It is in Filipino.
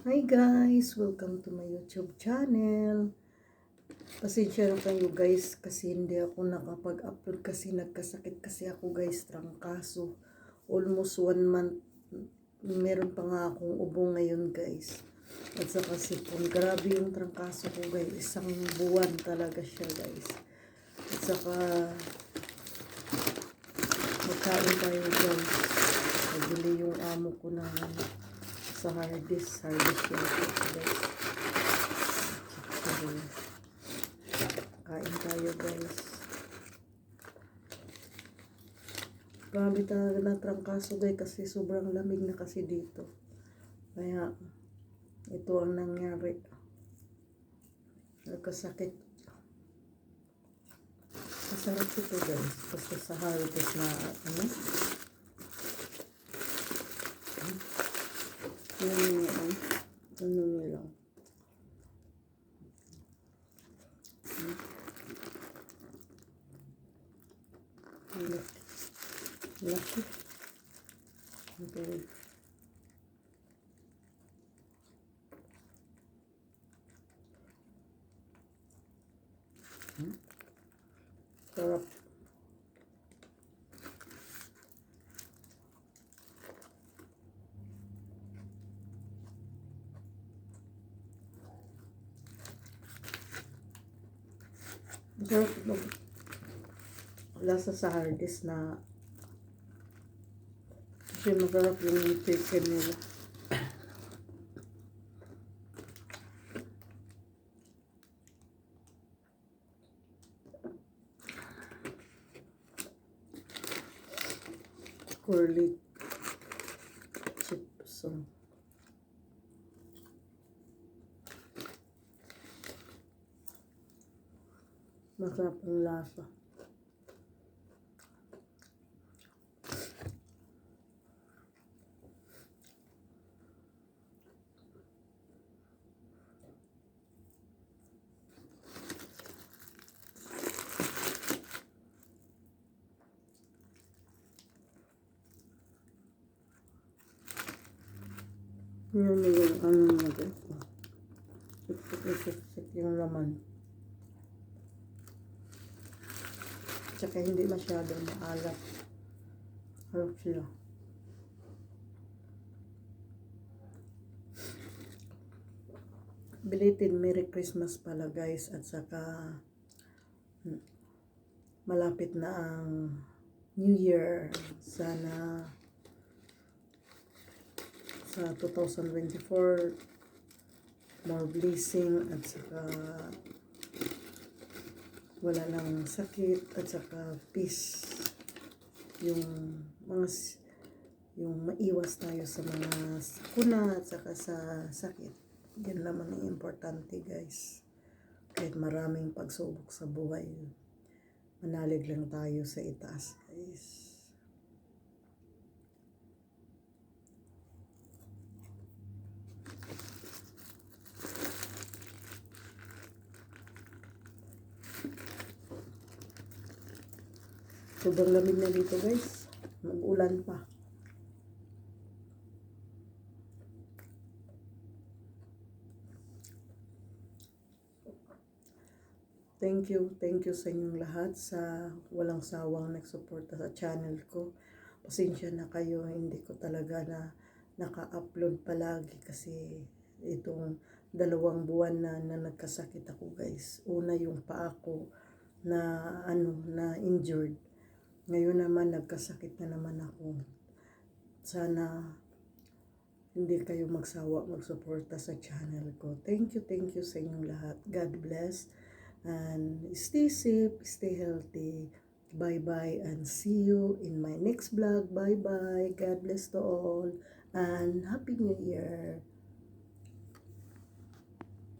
Hi guys! Welcome to my YouTube channel. Pasensya na kayo guys kasi hindi ako nakapag-upload kasi nagkasakit kasi ako guys trangkaso. Almost one month. Meron pa nga akong ubo ngayon guys. At saka sipon. Grabe yung trangkaso ko guys. Isang buwan talaga siya guys. At saka magkain tayo guys. Nabili yung amo ko ng sa hardest, hardest yung ito, guys. Kain tayo guys. Grabe talaga na trangkaso guys kasi sobrang lamig na kasi dito. Kaya ito ang nangyari. Nagkasakit. Masarap ito guys. Basta sa hardest na ano. Ano nila? Ano nila? Laki. Laki. Okay. Hmm? Lasa sa hardest na kasi masarap yung chicken nila. Curly chips. So. Masarap ang lasa. Yun yung ano na guys. Sik-sik yung laman. Tsaka hindi masyadong maalat. Harap sila. Belated Merry Christmas pala guys at saka hmm, malapit na ang New Year. Sana sa 2024 more blessing at saka wala lang sakit at saka peace. Yung mga yung maiwas tayo sa mga sakuna at saka sa sakit. Yan naman ang importante guys. Kahit maraming pagsubok sa buhay manalig lang tayo sa itaas guys sobrang lamig na dito guys mag-ulan pa Thank you, thank you sa inyong lahat sa walang sawang nagsuporta sa channel ko. Pasensya na kayo, hindi ko talaga na naka-upload palagi kasi itong dalawang buwan na, na nagkasakit ako guys. Una yung paa ko na ano na injured. Ngayon naman nagkasakit na naman ako. Sana hindi kayo magsawa magsuporta sa channel ko. Thank you, thank you sa inyong lahat. God bless. And stay safe, stay healthy. Bye-bye and see you in my next vlog. Bye-bye. God bless to all. And Happy New Year.